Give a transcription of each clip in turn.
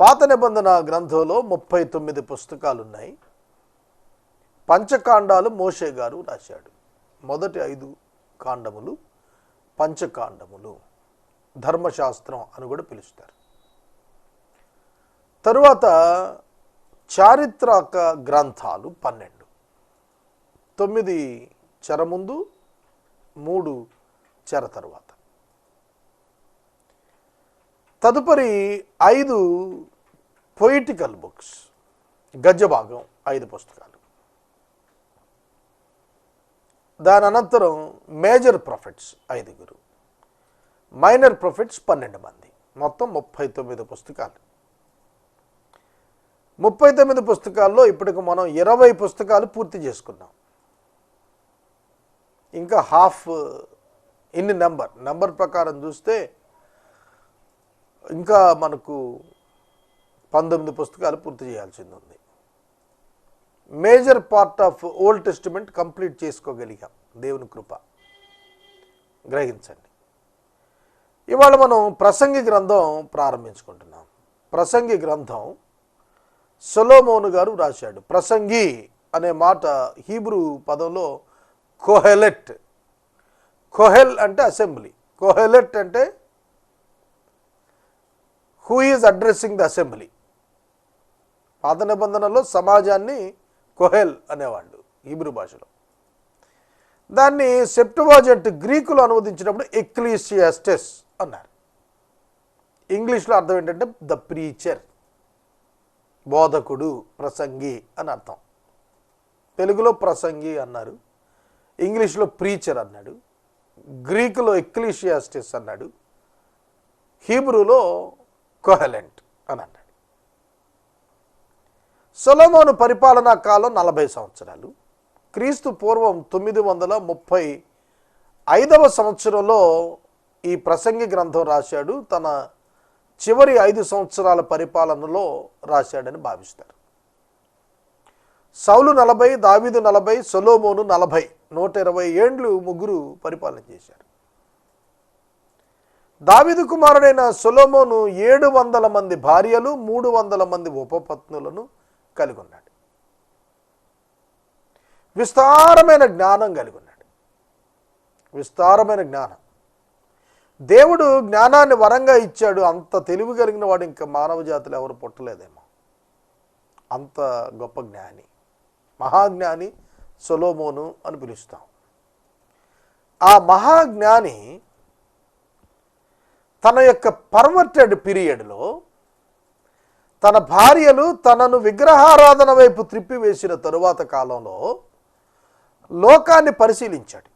పాత నిబంధన గ్రంథంలో ముప్పై తొమ్మిది పుస్తకాలు ఉన్నాయి పంచకాండాలు మోషే గారు రాశాడు. మొదటి ఐదు కాండములు పంచకాండములు. ధర్మశాస్త్రం అని కూడా పిలుస్తారు. తరువాత చారిత్రక గ్రంథాలు పన్నెండు. తొమ్మిది చెర ముందు మూడు చెర తరువాత. తదుపరి ఐదు పొయిటికల్ బుక్స్. గజభాగం ఐదు పుస్తకాలు. దాని అనంతరం మేజర్ ప్రాఫిట్స్ ఐదుగురు. మైనర్ ప్రాఫిట్స్ పన్నెండు మంది. మొత్తం ముప్పై తొమ్మిది పుస్తకాలు. ముప్పై తొమ్మిది పుస్తకాల్లో ఇప్పటికి మనం ఇరవై పుస్తకాలు పూర్తి చేసుకున్నాం. ఇంకా హాఫ్ ఇన్ని నెంబర్. నెంబర్ ప్రకారం చూస్తే ఇంకా మనకు పంతొమ్మిది పుస్తకాలు పూర్తి చేయాల్సింది ఉంది. Major part of Old Testament complete చేసుకోగలిగాం. దేవుని కృప. గ్రహించండి. ఇవాళ మనం ప్రసంగి గ్రంథం ప్రారంభించుకుంటున్నాం. ప్రసంగి గ్రంథం సొలోమోను గారు రాశాడు. ప్రసంగి అనే మాట హీబ్రూ పదంలో కోహెలెట్. కోహెల్ అంటే అసెంబ్లీ. కోహెలెట్ అంటే who is addressing the assembly పాత నిబంధనలో సమాజాన్ని కొహెల్ అనేవాళ్ళు హీబ్రూ భాషలో. దాన్ని సెప్టువాజెంట్ గ్రీకులు అనువదించినప్పుడు ఎక్లీసియాస్టెస్ అన్నారు. ఇంగ్లీష్లో అర్థం ఏంటంటే ద ప్రీచర్ బోధకుడు ప్రసంగి అని అర్థం. తెలుగులో ప్రసంగి అన్నారు ఇంగ్లీష్లో ప్రీచర్ అన్నాడు గ్రీకులో ఎక్లీషియాస్టిస్ అన్నాడు హీబ్రూలో కోహలెంట్ అని అన్నాడు సొలమోను పరిపాలనా కాలం నలభై సంవత్సరాలు. క్రీస్తు పూర్వం తొమ్మిది వందల ముప్పై ఐదవ సంవత్సరంలో ఈ ప్రసంగి గ్రంథం రాశాడు. తన చివరి ఐదు సంవత్సరాల పరిపాలనలో రాశాడని భావిస్తారు. సౌలు నలభై దావీదు నలభై సొలోమోను నలభై నూట ఇరవై ఏండ్లు ముగ్గురు పరిపాలన చేశారు. దావిదు కుమారుడైన సొలోమోను ఏడు వందల మంది భార్యలు మూడు వందల మంది ఉపపత్నులను కలిగి ఉన్నాడు. విస్తారమైన జ్ఞానం కలిగి ఉన్నాడు. విస్తారమైన జ్ఞానం. దేవుడు జ్ఞానాన్ని వరంగా ఇచ్చాడు. అంత తెలివి కలిగిన వాడు ఇంకా మానవ జాతులు ఎవరు పుట్టలేదేమో. అంత గొప్ప జ్ఞాని. మహాజ్ఞాని సొలోమోను అని పిలుస్తాం. ఆ మహాజ్ఞాని తన యొక్క పర్వర్టెడ్ పీరియడ్లో తన భార్యలు తనను విగ్రహారాధన వైపు త్రిప్పివేసిన తరువాత కాలంలో లోకాన్ని పరిశీలించాడు.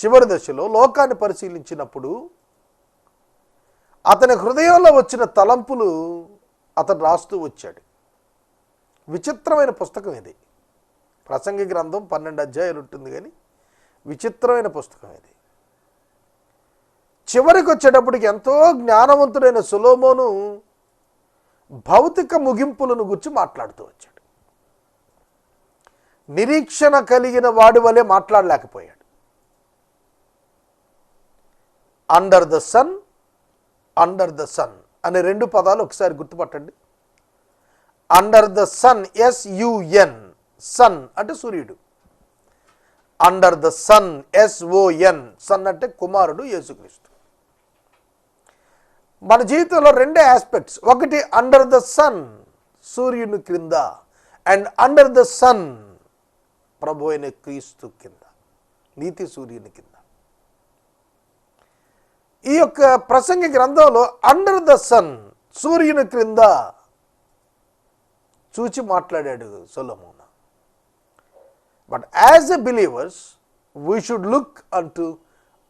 చివరి దశలో లోకాన్ని పరిశీలించినప్పుడు అతని హృదయంలో వచ్చిన తలంపులు అతను రాస్తూ వచ్చాడు. విచిత్రమైన పుస్తకం ఇది. ప్రసంగి గ్రంథం పన్నెండు అధ్యాయాలు ఉంటుంది కానీ విచిత్రమైన పుస్తకం ఇది. చివరికి వచ్చేటప్పటికి ఎంతో జ్ఞానవంతుడైన సులోమోను భౌతిక ముగింపులను గురించి మాట్లాడుతూ వచ్చాడు. నిరీక్షణ కలిగిన వాడి వలె మాట్లాడలేకపోయాడు. Under the sun under the sun అనే రెండు పదాలు ఒకసారి గుర్తుపట్టండి. Under the sun S U N sun అంటే సూర్యుడు. Under the sun S O N son అంటే కుమారుడు యేసుక్రీస్తు. మన జీవితంలో రెండే ఆస్పెక్ట్స్ ఒకటి అండర్ ద సన్ సూర్యుని క్రింద. అండ్ అండర్ ద సన్ ప్రభు అయిన క్రీస్తు కింద నీతి సూర్యుని కింద ఈ యొక్క ప్రసంగి గ్రంథంలో అండర్ ద సన్ సూర్యుని క్రింద చూచి మాట్లాడాడు సొలమోన. But as a believers we should look అంటూ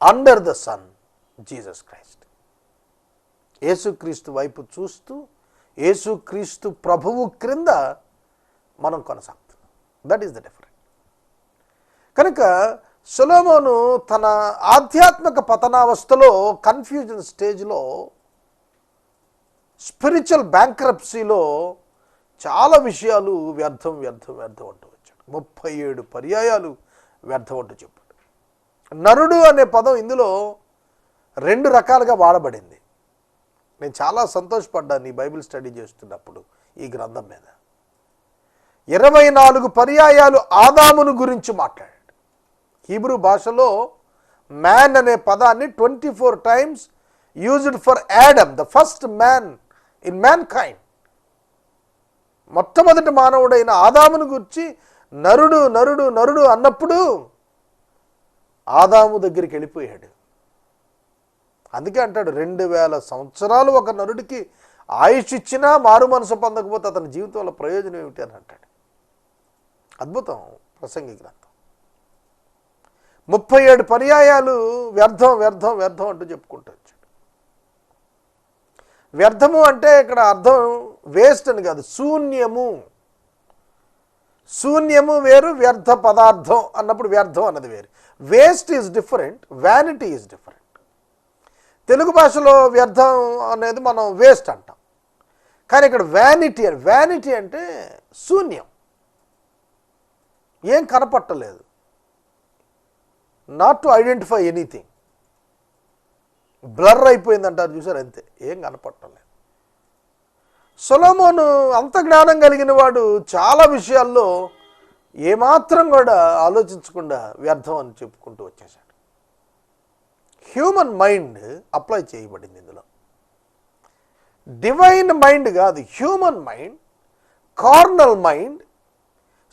under the sun Jesus Christ యేసుక్రీస్తు వైపు చూస్తూ యేసుక్రీస్తు ప్రభువు క్రింద మనం కొనసాగుతున్నాం. దట్ ఈస్ ద డిఫరెంట్ కనుక సులోమోను తన ఆధ్యాత్మిక పతనావస్థలో కన్ఫ్యూజన్ స్టేజ్లో స్పిరిచువల్ బ్యాంక్రప్సీలో చాలా విషయాలు వ్యర్థం వ్యర్థం వ్యర్థం అంటూ వచ్చాడు. ముప్పై ఏడు పర్యాయాలు వ్యర్థం అంటూ చెప్పాడు. నరుడు అనే పదం ఇందులో రెండు రకాలుగా వాడబడింది. నేను చాలా సంతోషపడ్డాను ఈ బైబిల్ స్టడీ చేస్తున్నప్పుడు ఈ గ్రంథం మీద. ఇరవై నాలుగు పర్యాయాలు ఆదామును గురించి మాట్లాడాడు. హీబ్రూ భాషలో మ్యాన్ అనే పదాన్ని twenty four times used for Adam the first man in mankind మొట్టమొదటి మానవుడైన ఆదామును గురించి నరుడు నరుడు నరుడు అన్నప్పుడు ఆదాము దగ్గరికి వెళ్ళిపోయాడు. అందుకే అంటాడు రెండు వేల సంవత్సరాలు ఒక నరుడికి ఆయుష్ ఇచ్చినా మారు మనసు పొందకపోతే అతని జీవితంలో ప్రయోజనం ఏమిటి అని అంటాడు. అద్భుతం ప్రసంగి గ్రంథం. ముప్పై ఏడు పర్యాయాలు వ్యర్థం వ్యర్థం వ్యర్థం అంటూ చెప్పుకుంటూ వచ్చాడు. వ్యర్థము అంటే ఇక్కడ అర్థం వేస్ట్ అని కాదు శూన్యము. శూన్యము వేరు వ్యర్థ పదార్థం అన్నప్పుడు వ్యర్థం అన్నది వేరు. Waste is different vanity is different. Telugu భాషలో వ్యర్థం అనేది మనం వేస్ట్ అంటాం. కానీ ఇక్కడ వ్యానిటీ అని వ్యానిటీ అంటే శూన్యం. ఏం కనపట్టలేదు. Not to identify anything blur అయిపోయింది అంటారు చూసారు? అంతే ఏం కనపట్టలేదు. సొలోమోను అంత జ్ఞానం కలిగిన వాడు చాలా విషయాల్లో ఏమాత్రం కూడా ఆలోచించకుండా వ్యర్థం అని చెప్పుకుంటూ వచ్చేసాడు హ్యూమన్ మైండ్ అప్లై చేయబడింది ఇందులో. డివైన్ మైండ్ కాదు హ్యూమన్ మైండ్ కార్నల్ మైండ్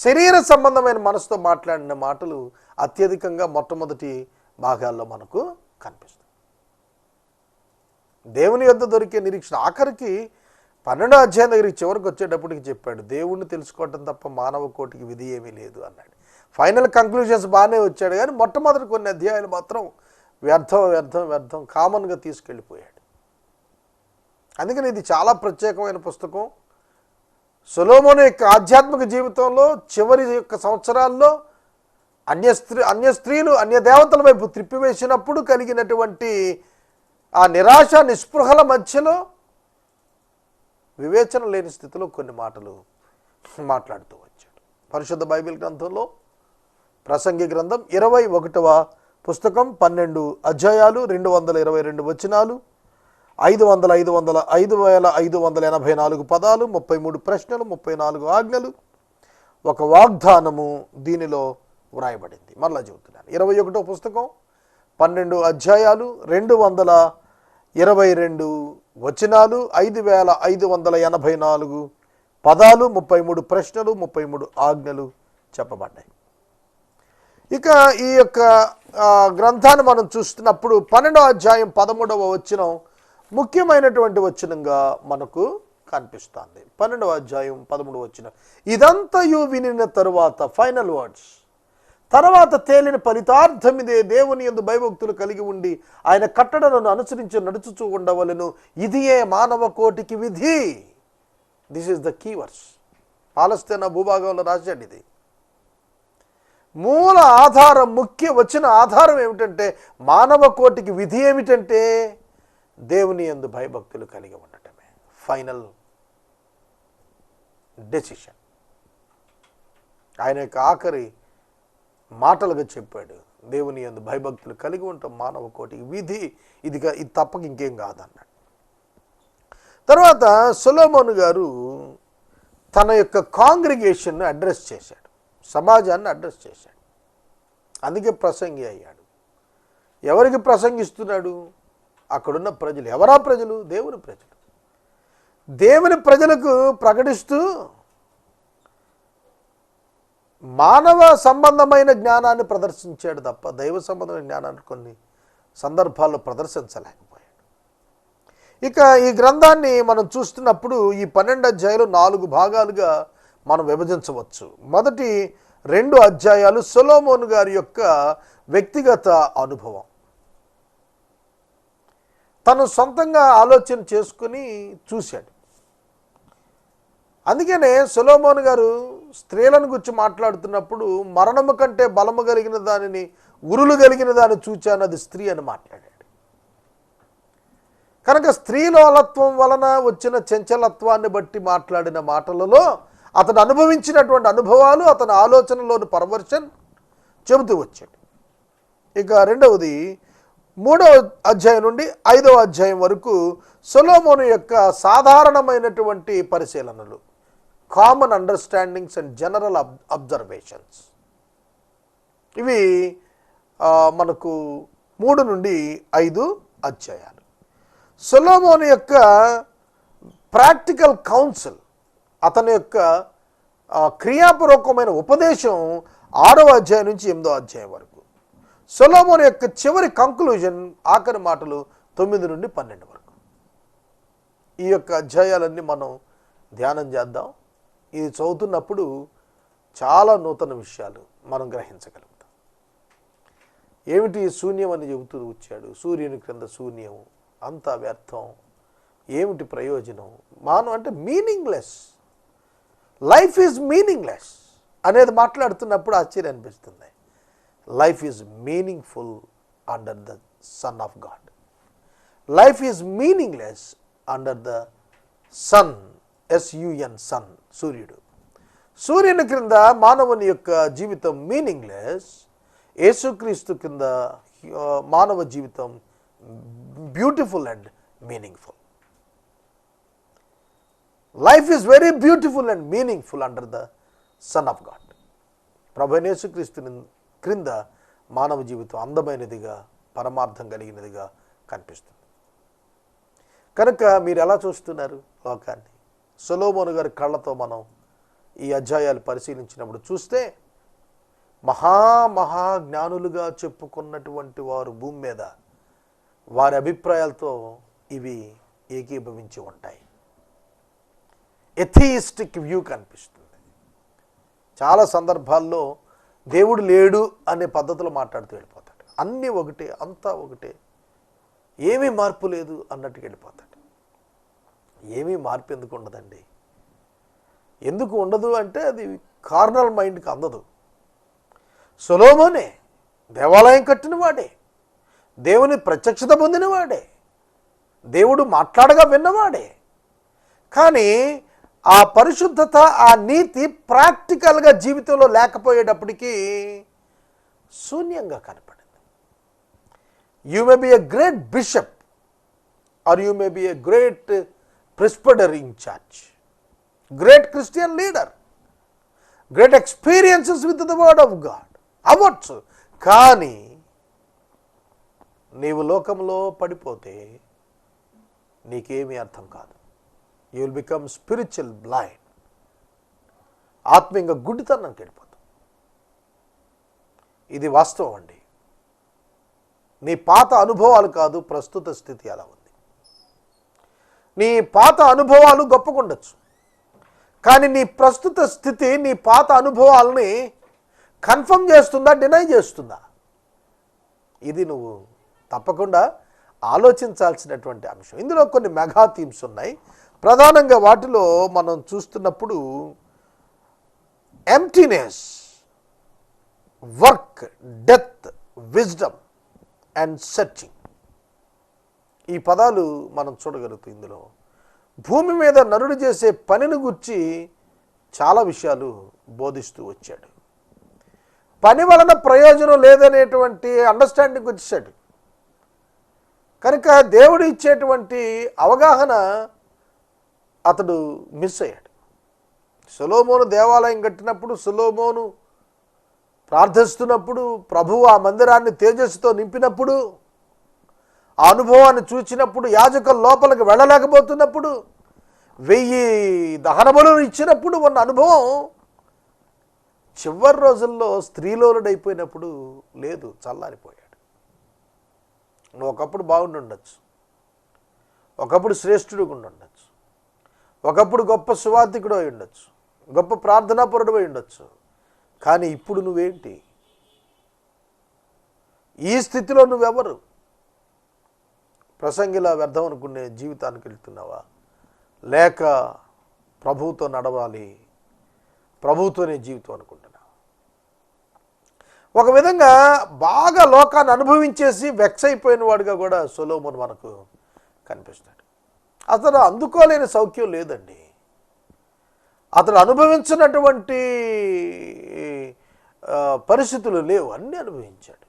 శరీర సంబంధమైన మనసుతో మాట్లాడిన మాటలు అత్యధికంగా మొట్టమొదటి భాగాల్లో మనకు కనిపిస్తుంది దేవుని యొద్ద దొరికే నిరీక్షణ ఆఖరికి పన్నెండో అధ్యాయం దగ్గరికి చివరికి వచ్చేటప్పటికి చెప్పాడు దేవుణ్ణి తెలుసుకోవటం తప్ప మానవ కోటికి విధి ఏమీ లేదు అన్నాడు. ఫైనల్ కంక్లూజన్స్ బాగానే వచ్చాడు కానీ మొట్టమొదటి కొన్ని అధ్యాయాలు మాత్రం వ్యర్థం వ్యర్థం వ్యర్థం కామన్గా తీసుకెళ్ళిపోయాడు. అందుకని ఇది చాలా ప్రత్యేకమైన పుస్తకం. సొలోమోను యొక్క ఆధ్యాత్మిక జీవితంలో చివరి యొక్క సంవత్సరాల్లో అన్య స్త్రీ అన్య స్త్రీలు అన్య దేవతల వైపు త్రిప్పివేసినప్పుడు కలిగినటువంటి ఆ నిరాశ నిస్పృహల మధ్యలో వివేచన లేని స్థితిలో కొన్ని మాటలు మాట్లాడుతూ వచ్చాడు. పరిశుద్ధ బైబిల్ గ్రంథంలో ప్రసంగి గ్రంథం ఇరవై ఒకటవ పుస్తకం పన్నెండు అధ్యాయాలు రెండు వందల ఇరవై రెండు వచనాలు ఐదు వందల ఐదు వందల ఐదు వేల ఐదు వందల ఎనభై నాలుగు పదాలు ముప్పై మూడు ప్రశ్నలు ముప్పై నాలుగు ఆజ్ఞలు. ఒక వాగ్దానము దీనిలో వ్రాయబడింది. మరలా చెబుతున్నాను. ఇరవై ఒకటో పుస్తకం పన్నెండు అధ్యాయాలు రెండు వందల ఇరవై రెండు వచనాలు ఐదు వేల ఐదు వందల ఎనభై నాలుగు పదాలు ముప్పై మూడు ప్రశ్నలు ముప్పై మూడు ఆజ్ఞలు చెప్పబడ్డాయి. ఇక ఈ యొక్క గ్రంథాన్ని మనం చూస్తున్నప్పుడు పన్నెండో అధ్యాయం పదమూడవ వచనం ముఖ్యమైనటువంటి వచనంగా మనకు కనిపిస్తుంది. పన్నెండవ అధ్యాయం పదమూడవ వచనం. ఇదంతయు వినిన తరువాత ఫైనల్ వర్డ్స్ తర్వాత తేలిన ఫలితార్థం ఇదే. దేవుని ఎందు భయభక్తులు కలిగి ఉండి ఆయన కట్టడలను అనుసరించి నడుచుచూ ఉండవలను. ఇదియే మానవ కోటికి విధి. This is the key verse పాలస్తీనా భూభాగంలో రాశాడు ఇది. మూల ఆధారం ముఖ్య వచ్చిన ఆధారం ఏమిటంటే మానవ కోటికి విధి ఏమిటంటే దేవుని ఎందు భయభక్తులు కలిగి ఉండటమే. ఫైనల్ డెసిషన్ ఆయన యొక్క ఆఖరి మాటలుగా చెప్పాడు. దేవుని ఎందు భయభక్తులు కలిగి ఉంటాం మానవ కోటికి విధి. ఇదిగా ఇది తప్పక ఇంకేం కాదన్నాడు. తర్వాత సులోమోను గారు తన యొక్క కాంగ్రిగేషన్ను అడ్రస్ చేశాడు. సమాజాన్ని అడ్రస్ చేశాడు. అందుకే ప్రసంగి అయ్యాడు. ఎవరికి ప్రసంగిస్తున్నాడు? అక్కడున్న ప్రజలు. ఎవరా ప్రజలు? దేవుని ప్రజలు. దేవుని ప్రజలకు ప్రకటిస్తూ మానవ సంబంధమైన జ్ఞానాన్ని ప్రదర్శించాడు తప్ప దైవ సంబంధమైన జ్ఞానాన్ని కొన్ని సందర్భాల్లో ప్రదర్శించలేకపోయాడు. ఇక ఈ గ్రంథాన్ని మనం చూస్తున్నప్పుడు ఈ పన్నెండు అధ్యాయులు నాలుగు భాగాలుగా మనం విభజించవచ్చు. మొదటి రెండు అధ్యాయాలు సొలోమోన్ గారి యొక్క వ్యక్తిగత అనుభవం. తను సొంతంగా ఆలోచన చేసుకుని చూశాడు. అందుకనే సొలోమోన్ గారు స్త్రీలను గురించి మాట్లాడుతున్నప్పుడు మరణము కంటే బలము కలిగిన దానిని ఉరులు కలిగిన దాన్ని చూచాను అది స్త్రీ అని మాట్లాడాడు. కనుక స్త్రీలోలత్వం వలన వచ్చిన చంచలత్వాన్ని బట్టి మాట్లాడిన మాటలలో అతను అనుభవించినటువంటి అనుభవాలు అతని ఆలోచనలోని పర్వర్షన్ చెబుతూ వచ్చాడు. ఇక రెండవది మూడవ అధ్యాయం నుండి ఐదవ అధ్యాయం వరకు సొలోమోను యొక్క సాధారణమైనటువంటి పరిశీలనలు common understandings and general ab observations ఇవి మనకు మూడు నుండి ఐదు అధ్యాయాలు. సొలోమోను యొక్క ప్రాక్టికల్ కౌన్సిల్ అతని యొక్క క్రియాపూర్వకమైన ఉపదేశం ఆరవ అధ్యాయం నుంచి ఎనిమిదో అధ్యాయం వరకు. సొలోమోన్ యొక్క చివరి కంక్లూజన్ ఆఖరి మాటలు తొమ్మిది నుండి పన్నెండు వరకు. ఈ యొక్క అధ్యాయాలన్నీ మనం ధ్యానం చేద్దాం. ఇది చదువుతున్నప్పుడు చాలా నూతన విషయాలు మనం గ్రహించగలుగుతాం. ఏమిటి శూన్యం అని చెబుతూ వచ్చాడు. సూర్యుని క్రింద శూన్యం అంతా వ్యర్థం ఏమిటి ప్రయోజనం? మానవ అంటే మీనింగ్లెస్ లైఫ్ ఈజ్ మీనింగ్లెస్ అనేది మాట్లాడుతున్నప్పుడు ఆశ్చర్యం అనిపిస్తుంది. Life is meaningful under the son of God life is meaningless under the sun S U N sun సూర్యుడు. సూర్యుని క్రింద మానవుని యొక్క జీవితం మీనింగ్లెస్ యేసుక్రీస్తు కింద మానవ జీవితం beautiful and meaningful life is very beautiful and meaningful under the son of God ప్రభునేసుక్రీస్తుని క్రింద మానవ జీవితం అందమైనదిగా పరమార్థం కలిగినదిగా కనిపిస్తుంది. కనుక మీరు ఎలా చూస్తున్నారు లోకాన్ని? సొలోమోను గారి కళ్ళతో మనం ఈ అధ్యాయాలు పరిశీలించినప్పుడు చూస్తే మహా మహా జ్ఞానులుగా చెప్పుకున్నటువంటి వారు భూమి మీద వారి అభిప్రాయాలతో ఇవి ఏకీభవించి ఉంటాయి. ఎథియిస్టిక్ వ్యూ కనిపిస్తుంది. చాలా సందర్భాల్లో దేవుడు లేడు అనే పద్ధతిలో మాట్లాడుతూ వెళ్ళిపోతాడు. అన్నీ ఒకటే అంతా ఒకటే. ఏమీ మార్పు లేదు అన్నట్టుకు వెళ్ళిపోతాడు. ఏమీ మార్పు ఎందుకు ఉండదండి? ఎందుకు ఉండదు అంటే అది కార్నల్ మైండ్కి అందదు. సొలోమోనే దేవాలయం కట్టినవాడే దేవుని ప్రత్యక్షత పొందినవాడే దేవుడు మాట్లాడగా విన్నవాడే. కానీ ఆ పరిశుద్ధత ఆ నీతి ప్రాక్టికల్గా జీవితంలో లేకపోయేటప్పటికీ శూన్యంగా కనపడింది. You may be a great bishop or you may be a great presbyter in charge great Christian leader great experiences with the word of God అవ్వచ్చు కానీ నీవు లోకంలో పడిపోతే నీకేమీ అర్థం కాదు. You will become spiritual blind ఆత్మీయంగా గుడ్డితనం వెళ్ళిపోతాం ఇది వాస్తవం అండి. నీ పాత అనుభవాలు కాదు ప్రస్తుత స్థితి అలా ఉంది. నీ పాత అనుభవాలు గొప్పకుండొచ్చు. కానీ నీ ప్రస్తుత స్థితి నీ పాత అనుభవాలని కన్ఫర్మ్ చేస్తుందా డినై చేస్తుందా? ఇది నువ్వు తప్పకుండా ఆలోచించాల్సినటువంటి అంశం. ఇందులో కొన్ని మెగా థీమ్స్ ఉన్నాయి. ప్రధానంగా వాటిలో మనం చూస్తున్నప్పుడు emptiness work death wisdom and searching ఈ పదాలు మనం చూడగలుగుతాం ఇందులో. భూమి మీద నరుడు చేసే పనిని గుర్చి చాలా విషయాలు బోధిస్తూ వచ్చాడు. పని వలన ప్రయోజనం లేదనేటువంటి అండర్స్టాండింగ్ వచ్చాడు కనుక దేవుడు ఇచ్చేటువంటి అవగాహన అతడు మిస్ అయ్యాడు. సులోమోను దేవాలయం కట్టినప్పుడు సులోమోను ప్రార్థిస్తున్నప్పుడు ప్రభువు ఆ మందిరాన్ని తేజస్సుతో నింపినప్పుడు ఆ అనుభవాన్ని చూచినప్పుడు యాజకం లోపలికి వెళ్ళలేకపోతున్నప్పుడు వెయ్యి దహనములు ఇచ్చినప్పుడు ఉన్న అనుభవం చివరి రోజుల్లో స్త్రీలోనుడైపోయినప్పుడు లేదు చల్లారిపోయాడు. నువ్వు ఒకప్పుడు బాగుండుండొచ్చు. ఒకప్పుడు శ్రేష్ఠుడు ఉండొచ్చు ఒకప్పుడు గొప్ప సువార్థికుడు అయి ఉండొచ్చు. గొప్ప ప్రార్థనాపరుడు అయి ఉండొచ్చు. కానీ ఇప్పుడు నువ్వేంటి? ఈ స్థితిలో నువ్వెవరు? ప్రసంగిలా వ్యర్థం అనుకునే జీవితానికి వెళ్తున్నావా? లేక ప్రభువుతో నడవాలి ప్రభువుతోనే జీవితం అనుకుంటున్నావా? ఒక విధంగా బాగా లోకాన్ని అనుభవించేసి వెక్స్ అయిపోయిన వాడిగా కూడా సొలోమోన్ మనకు కనిపిస్తాడు. అతను అందుకోలేని సౌఖ్యం లేదండి. అతను అనుభవించినటువంటి పరిస్థితులు లేవు అన్నీ అనుభవించాడు.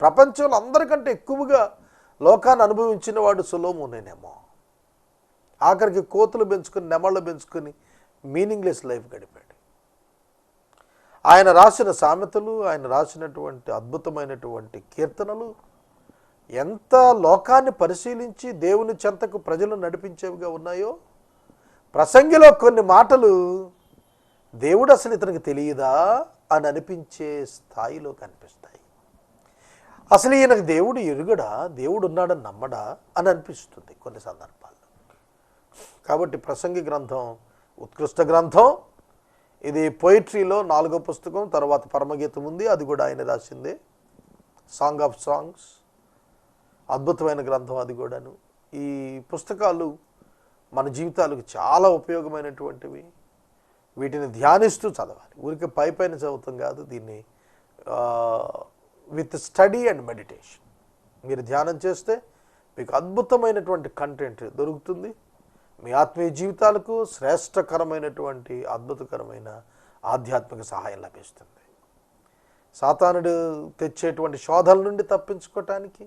ప్రపంచంలో అందరికంటే ఎక్కువగా లోకాన్ని అనుభవించిన వాడు సులోమునేనేమో. ఆఖరికి కోతులు పెంచుకొని నెమళ్ళు పెంచుకొని మీనింగ్లెస్ లైఫ్ గడిపాడు. ఆయన రాసిన సామెతలు ఆయన రాసినటువంటి అద్భుతమైనటువంటి కీర్తనలు ఎంత లోకాన్ని పరిశీలించి దేవుని చెంతకు ప్రజలు నడిపించేవిగా ఉన్నాయో? ప్రసంగిలో కొన్ని మాటలు దేవుడు అసలు ఇతనికి తెలియదా అని అనిపించే స్థాయిలో కనిపిస్తాయి. అసలు ఈయనకు దేవుడు ఎరుగడా? దేవుడు ఉన్నాడని నమ్మడా? అని అనిపిస్తుంది కొన్ని సందర్భాల్లో. కాబట్టి ప్రసంగి గ్రంథం ఉత్కృష్ట గ్రంథం ఇది పోయిట్రీలో నాలుగో పుస్తకం తర్వాత పరమగీతం ఉంది అది కూడా ఆయన రాసిందే. Song of songs. అద్భుతమైన గ్రంథం అది కూడాను. ఈ పుస్తకాలు మన జీవితాలకు చాలా ఉపయోగమైనటువంటివి. వీటిని ధ్యానిస్తూ చదవాలి. ఊరికే పై పైన చదువుతాం కాదు. దీన్ని విత్ స్టడీ అండ్ మెడిటేషన్ మీరు ధ్యానం చేస్తే మీకు అద్భుతమైనటువంటి కంటెంట్ దొరుకుతుంది. మీ ఆత్మీయ జీవితాలకు శ్రేష్టకరమైనటువంటి అద్భుతకరమైన ఆధ్యాత్మిక సహాయం లభిస్తుంది. సాతానుడు తెచ్చేటువంటి శోధల నుండి తప్పించుకోవటానికి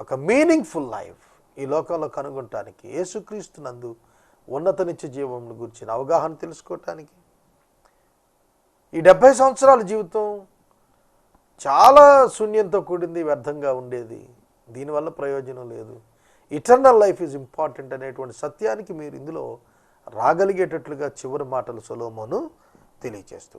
ఒక మీనింగ్ఫుల్ లైఫ్ ఈ లోకంలో కనుగొనటానికి యేసుక్రీస్తు నందు ఉన్నత నిత్య జీవం గురించిన అవగాహన తెలుసుకోవటానికి. ఈ డెబ్భై సంవత్సరాల జీవితం చాలా శూన్యంతో కూడింది వ్యర్థంగా ఉండేది. దీనివల్ల ప్రయోజనం లేదు. ఇటర్నల్ లైఫ్ ఈజ్ ఇంపార్టెంట్ అనేటువంటి సత్యానికి మీరు ఇందులో రాగలిగేటట్లుగా చివరి మాటలు సొలోమోను తెలియచేస్తూ